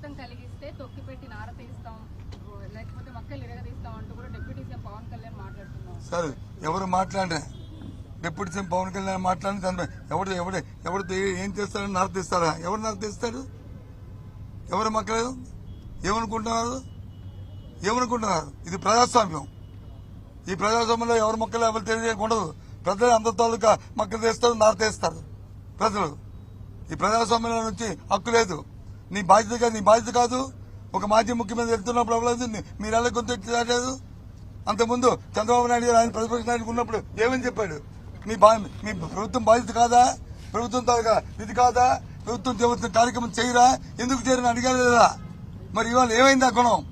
విఘాతం కలిగిస్తే తొక్కిపెట్టి నార తీస్తాం లేకపోతే మక్కలు ఇరగదీస్తాం అంటూ కూడా డిప్యూటీ సీఎం పవన్ కళ్యాణ్ మాట్లాడుతున్నాం. సరే ఎవరు మాట్లాడే డిప్యూటీ సీఎం పవన్ కళ్యాణ్ మాట్లాడిన దానిపై ఎవడు ఎవడు ఎవరితో ఏం చేస్తాడని నరతీస్తారా ఎవరు నరతీస్తాడు ఎవరు మక్కలేదు ఏమనుకుంటున్నారు? ఏమనుకుంటున్నారు? ఇది ప్రజాస్వామ్యం. ఈ ప్రజాస్వామ్యంలో ఎవరు మొక్కలు ఎవరు తెలియకుండా ప్రజలు అందరి తాలూకా మొక్కలు తెస్తారు నారతీస్తారు ప్రజలు. ఈ ప్రజాస్వామ్యంలో నుంచి హక్కు లేదు. నీ బాధ్యత కాదు నీ బాధ్యత కాదు. ఒక మాజీ ముఖ్యమంత్రి వెళ్తున్నప్పుడు అవ్వలేదు. మీరు ఎలా కొంత లేదు అంతకుముందు చంద్రబాబు నాయుడు గారు ఆయన ప్రతిపక్ష నాయుడు ఉన్నప్పుడు ఏమని చెప్పాడు? మీ మీ ప్రభుత్వం బాధ్యత కాదా? ప్రభుత్వం తాలూకా ఇది కాదా? ప్రభుత్వం చేయవలసిన కార్యక్రమం చేయరా? ఎందుకు చేయరని అడిగారు లేదా మరి ఇవాళ ఏమైందా గుణం?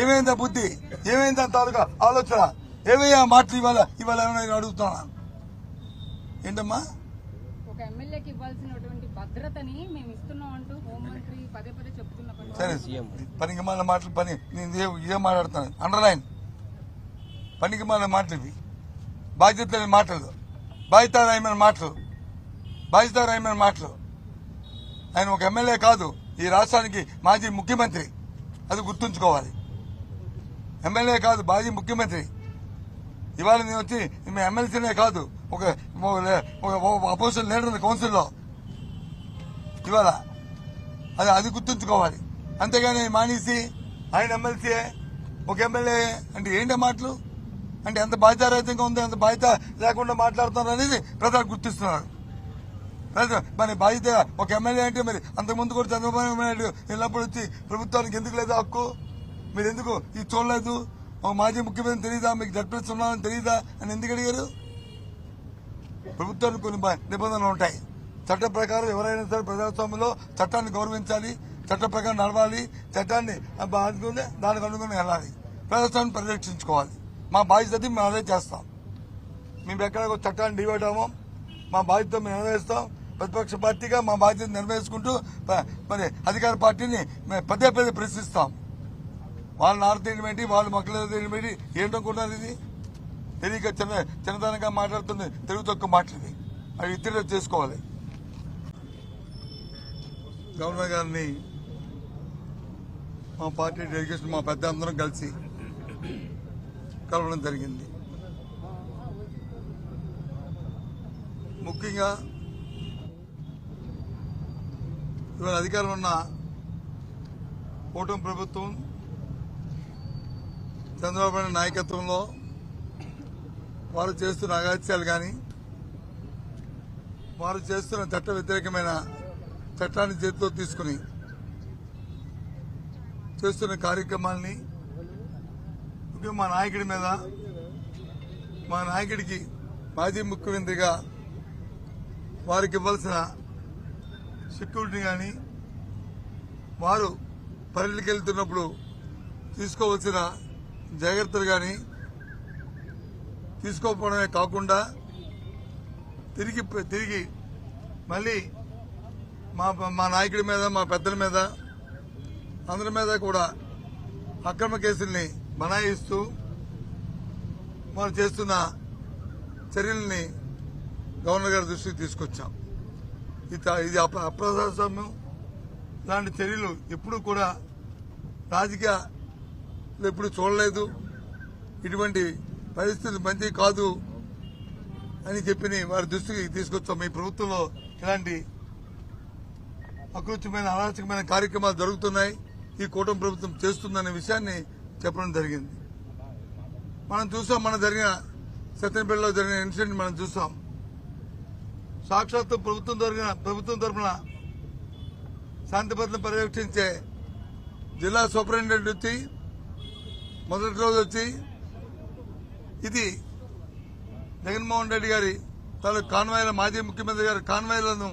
ఏమైందా బుద్ధి? ఏమైంది తాలూకా ఆలోచన? ఏమయ్యా మాటలు ఇవాళ ఇవాళ ఏమైనా అడుగుతున్నా ఏంటమ్మా? ఒక ఎమ్మెల్యేకి ఇవ్వాల్సినటువంటి భద్రతని మేము ఇస్తున్నాం అంటూ హోంమంత్రి పదే పదే చెప్తున్న సరే పనికి మాల మాటలు పని నేను ఇదే మాట్లాడుతాను అండర్లైన్ పనికి మాల మాటలు ఇవి. బాధ్యత లేని మాటలు. బాధ్యతారాయమైన మాటలు. బాధ్యతారాయమైన మాటలు. ఆయన ఒక ఎమ్మెల్యే కాదు. ఈ రాష్ట్రానికి మాజీ ముఖ్యమంత్రి. అది గుర్తుంచుకోవాలి. ఎమ్మెల్యే కాదు మాజీ ముఖ్యమంత్రి. ఇవాళ నేను వచ్చి మీ ఎమ్మెల్సీనే కాదు. ఒక అపోజిషన్ లీడర్ కౌన్సిల్లో ఇవాళ అది అది గుర్తుంచుకోవాలి. అంతేగాని మానేసి ఆయన ఎమ్మెల్సీ ఒక ఎమ్మెల్యే అంటే ఏంటి మాటలు? అంటే ఎంత బాధ్యతారహితంగా ఉంది అంత బాధ్యత లేకుండా మాట్లాడుతున్నారు అనేది ప్రజలు గుర్తిస్తున్నారు. మరి బాధ్యత ఒక ఎమ్మెల్యే అంటే మరి అంతకుముందు కూడా చంద్రబాబు నాయుడు వెళ్ళినప్పుడు వచ్చి ప్రభుత్వానికి ఎందుకు లేదా హక్కు? మీరు ఎందుకు ఇది చూడలేదు? ఒక మాజీ ముఖ్యమంత్రి తెలియదా మీకు జడ్పీఎస్ ఉన్నామని తెలియదా అని ఎందుకు అడిగారు? ప్రభుత్వానికి కొన్ని నిబంధనలు ఉంటాయి. చట్ట ప్రకారం ఎవరైనా సరే ప్రజాస్వామ్యంలో చట్టాన్ని గౌరవించాలి చట్ట ప్రకారం నడవాలి చట్టాన్ని బాధకుంటే దానికి అనుగుణంగా వెళ్ళాలి. ప్రజాస్వామ్యం పరిరక్షించుకోవాలి. మా బాధ్యత అది మేము అదే చేస్తాం. మేము ఎక్కడ చట్టాన్ని డివైడ్ అవ్వం మా బాధ్యత మేము నెరవేరుస్తాం. ప్రతిపక్ష పార్టీగా మా బాధ్యత నెరవేర్చుకుంటూ ప- మరి అధికార పార్టీని మేము పదే పదే ప్రశ్నిస్తాం. వాళ్ళ నారతీయడం ఏంటి వాళ్ళ మొక్కలు తీయడం ఏంటి ఏంటనుకుంటున్నారు ఇది? తెలియక చిన్న చిన్నతనంగా మాట్లాడుతుంది తెలుగు తక్కువ మాట్లాడి అది ఇద్దరు చేసుకోవాలి. గవర్నర్ గారిని మా పార్టీ డెలిగేషన్ మా పెద్ద అందరం కలిసి కలవడం జరిగింది. ముఖ్యంగా ఇవాళ అధికారం ఉన్న కూటమి ప్రభుత్వం చంద్రబాబు నాయకత్వంలో వారు చేస్తున్న అగాత్యాలు కానీ వారు చేస్తున్న చట్ట వ్యతిరేకమైన చట్టాన్ని చేతితో తీసుకుని చేస్తున్న కార్యక్రమాల్ని ముఖ్యంగా మా నాయకుడి మీద మా నాయకుడికి మాజీ ముఖ్యమంత్రిగా వారికి ఇవ్వాల్సిన సెక్యూరిటీ కానీ వారు పర్యటనకి వెళ్తున్నప్పుడు తీసుకోవాల్సిన జాగ్రత్తలు కానీ తీసుకోకపోవడమే కాకుండా తిరిగి తిరిగి మళ్ళీ మా మా నాయకుడి మీద మా పెద్దల మీద అందరి మీద కూడా అక్రమ కేసుల్ని బనాయిస్తూ వారు చేస్తున్న చర్యల్ని గవర్నర్ గారి దృష్టికి తీసుకొచ్చాం. ఇది ఇది అప్రజాస్వామ్యం. ఇలాంటి చర్యలు ఎప్పుడూ కూడా రాజకీయ ఎప్పుడు చూడలేదు. ఇటువంటి పరిస్థితులు మంచి కాదు అని చెప్పి వారి దృష్టికి తీసుకొచ్చాం. ఈ ప్రభుత్వంలో ఇలాంటి అకృత్యమైన అరాచకమైన కార్యక్రమాలు జరుగుతున్నాయి. ఈ కూటమి ప్రభుత్వం చేస్తుందనే విషయాన్ని చెప్పడం జరిగింది. మనం చూసాం మన జరిగిన సత్యనపల్లిలో జరిగిన ఇన్సిడెంట్ మనం చూసాం. సాక్షాత్తు ప్రభుత్వం జరిగిన ప్రభుత్వం తరఫున శాంతి భద్రతను పర్యవేక్షించే జిల్లా సూపరింటెండెంట్ వచ్చి మొదటి రోజు వచ్చి ఇది జగన్మోహన్ రెడ్డి గారి తన కాన్వాయ్ల మాజీ ముఖ్యమంత్రి గారి కాన్వాయ్లను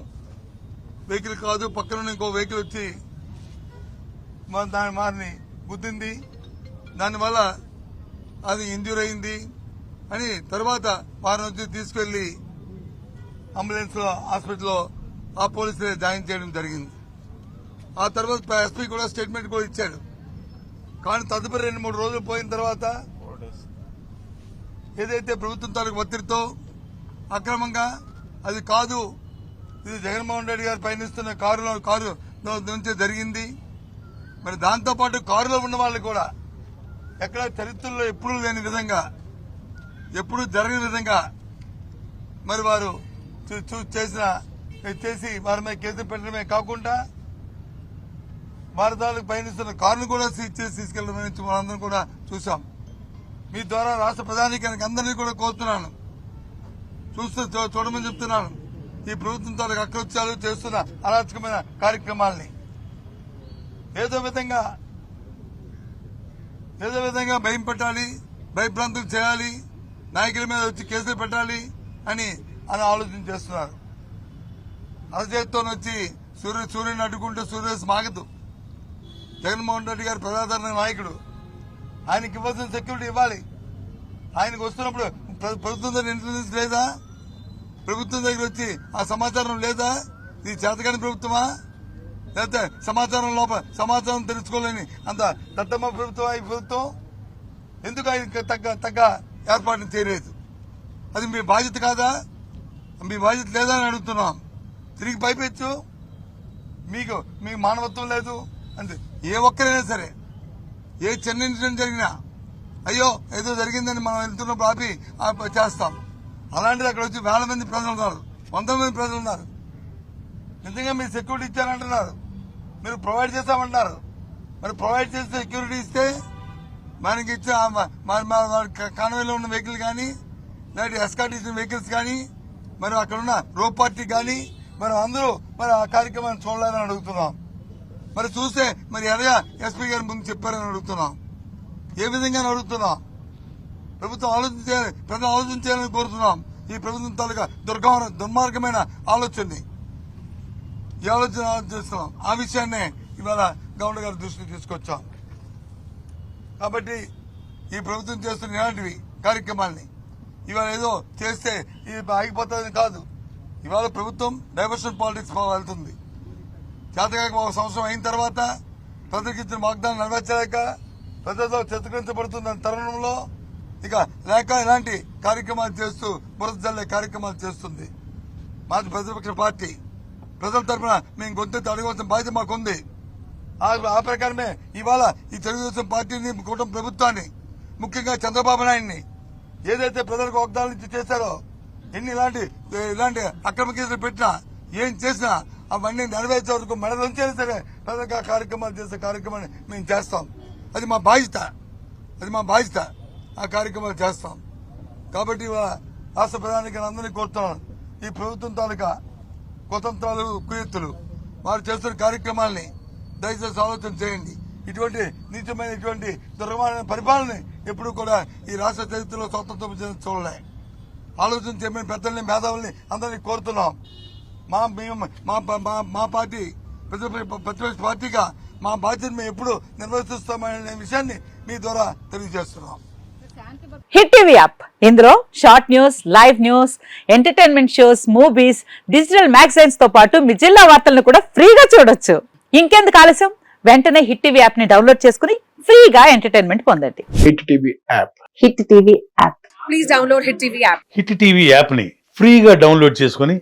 వెహికల్ కాదు పక్కన ఇంకో వెహికల్ వచ్చి దాని వారిని గుద్దింది. దానివల్ల అది ఇంజూర్ అయింది అని తర్వాత వారిని వచ్చి తీసుకెళ్ళి అంబులెన్స్లో హాస్పిటల్లో ఆ పోలీసులే జాయిన్ చేయడం జరిగింది. ఆ తర్వాత ఎస్పీ కూడా స్టేట్మెంట్ కూడా ఇచ్చాడు. కానీ తదుపరి రెండు మూడు రోజులు పోయిన తర్వాత ఏదైతే ప్రభుత్వం తాలూకు ఒత్తిడితో అక్రమంగా అది కాదు ఇది జగన్మోహన్ రెడ్డి గారు పయనిస్తున్న కారులో కారు నుంచి జరిగింది. మరి దాంతోపాటు కారులో ఉన్న వాళ్ళు కూడా ఎక్కడ చరిత్రలో ఎప్పుడూ లేని విధంగా ఎప్పుడూ జరగని విధంగా మరి వారు చూ- చూ- చేసిన చేసి వారి మీద కేసు పెట్టడమే కాకుండా భారతాలకు పయనిస్తున్న కారును కూడా సీజ్ చేసి తీసుకెళ్ళడం అనేది మనందరం కూడా చూసాం మీ ద్వారా రాష్ట్ర ప్రధానికి అందరినీ కూడా కోరుతున్నాను. చూస్తూ చూడమని చెప్తున్నాను. ఈ ప్రభుత్వం తాలూకు అకృత్యాలు చేస్తున్న అరాచకమైన కార్యక్రమాల్ని. ఏదో విధంగా ఏదో విధంగా భయం పెట్టాలి భయభ్రాంతులు చేయాలి నాయకుల మీద వచ్చి కేసులు పెట్టాలి అని అని ఆలోచన చేస్తున్నారు. అరచేతితో వచ్చి సూర్య సూర్యుని అడ్డుకుంటే సూర్యస్ మాగదు జగన్మోహన్ రెడ్డి గారు ప్రజాదరణ నాయకుడు. ఆయనకి ఇవ్వాల్సిన సెక్యూరిటీ ఇవ్వాలి. ఆయనకు వస్తున్నప్పుడు ప్రభుత్వం దగ్గర ఇంటెలిజెన్స్ లేదా? ప్రభుత్వం దగ్గర వచ్చి ఆ సమాచారం లేదా? ఇది చేతకాని ప్రభుత్వమా? లేకపోతే సమాచారం లోపల సమాచారం తెలుసుకోలేని అంత దట్టమ్మ ప్రభుత్వం ఈ ప్రభుత్వం? ఎందుకు ఆయన తగ్గ తగ్గ ఏర్పాటును చేయలేదు? అది మీ బాధ్యత కాదా? మీ బాధ్యత లేదా అని అడుగుతున్నాం. తిరిగి పైపెచ్చు మీకు మీకు మానవత్వం లేదు. అంటే ఏ ఒక్కరైనా సరే ఏ చిన్న ఇన్సిడెంట్ జరిగినా అయ్యో ఏదో జరిగిందని మనం వెళ్తున్నప్పుడు ఆపి చేస్తాం. అలాంటిది అక్కడ వచ్చి వేల మంది ప్రజలు ఉన్నారు. వందల మంది ప్రజలు ఉన్నారు. నిజంగా మీరు సెక్యూరిటీ ఇచ్చారంటున్నారు. మీరు ప్రొవైడ్ చేస్తామంటారు మరి ప్రొవైడ్ చేస్తే సెక్యూరిటీ ఇస్తే మనకి ఇచ్చిన కాన్వేలో ఉన్న వెహికల్ కానీ లేదా ఎస్కాట్ ఇచ్చిన వెహికల్స్ కానీ మరి అక్కడ ఉన్న రో పార్టీ కానీ మరి అందరూ మరి ఆ కార్యక్రమాన్ని చూడాలని అడుగుతున్నాం. మరి చూస్తే మరి ఎలాగా ఎస్పీ గారి ముందు చెప్పారని అడుగుతున్నాం. ఏ విధంగా అడుగుతున్నాం. ప్రభుత్వం ఆలోచించాలి ప్రజలు ఆలోచించాలని కోరుతున్నాం. ఈ ప్రభుత్వం తాలూకా దుర్గా దుర్మార్గమైన ఆలోచనని. ఈ ఆలోచన చేస్తున్నాం. ఆ విషయాన్నే ఇవాళ గవర్నర్ గారి దృష్టికి తీసుకొచ్చాం. కాబట్టి ఈ ప్రభుత్వం చేస్తున్న ఇలాంటివి కార్యక్రమాల్ని ఇవాళ ఏదో చేస్తే ఇది ఆగిపోతుందని కాదు. ఇవాళ ప్రభుత్వం డైవర్షన్ పాలిటిక్స్ వెళ్తుంది. చేతకాక ఒక సంవత్సరం అయిన తర్వాత ప్రజలకు ఇచ్చిన వాగ్దానం నెరవేర్చలేక ప్రజలతో చిత్రీకరించబడుతున్న తరుణంలో ఇక లేక ఇలాంటి కార్యక్రమాలు చేస్తూ బురద జల్లే కార్యక్రమాలు చేస్తుంది. మాది ప్రతిపక్ష పార్టీ. ప్రజల తరఫున మేము గొంతెత్తి అడగవలసిన బాధ్యత మాకుంది. ఆ ప్రకారమే ఇవాళ ఈ తెలుగుదేశం పార్టీని కూటమి ప్రభుత్వాన్ని ముఖ్యంగా చంద్రబాబు నాయుడిని ఏదైతే ప్రజలకు వాగ్దానాలు చేశారో ఎన్ని ఇలాంటి ఇలాంటి అక్రమ కేసులు పెట్టినా ఏం చేసినా అవన్నీ నెరవేర్చే వరకు మెడలంచైనా సరే ప్రజలకు ఆ కార్యక్రమాలు చేసే కార్యక్రమాన్ని మేము చేస్తాం. అది మా బాధ్యత. అది మా బాధ్యత. ఆ కార్యక్రమాలు చేస్తాం. కాబట్టి రాష్ట్ర ప్రధానికి అందరినీ కోరుతున్నాను. ఈ ప్రభుత్వం తాలూకా కుతంత్రాలు కుయత్తులు వారు చేస్తున్న కార్యక్రమాల్ని దయచేసి ఆలోచన చేయండి. ఇటువంటి నీచమైన ఇటువంటి దుర్గమైన పరిపాలన ఎప్పుడు కూడా ఈ రాష్ట్ర చరిత్రలో స్వతంత్రం చూడలే ఆలోచన చేయమని పెద్దల్ని మేధావుల్ని అందరినీ కోరుతున్నాం. మా మేము మా మా- మా పార్టీ ప్రతిపక్ష ప్రతిపక్ష పార్టీగా మా బాధ్యత మేము ఎప్పుడు నిర్వర్తిస్తామనే విషయాన్ని మీ ద్వారా తెలియజేస్తున్నాం. Hit TV app. ఇందులో short news live news entertainment shows movies digital మ్యాగజైన్స్తో పాటు మీ జిల్లా వార్తలను కూడా ఫ్రీగా చూడొచ్చు. ఇంకెందుకు ఆలస్యం? వెంటనే హిట్ టీవీ యాప్ని డౌన్లోడ్ చేసుకుని ఫ్రీగా ఎంటర్టైన్మెంట్ పొందండి. Hit TV app. Hit TV app. Hit TV యాప్ని ఫ్రీగా డౌన్లోడ్ చేసుకొని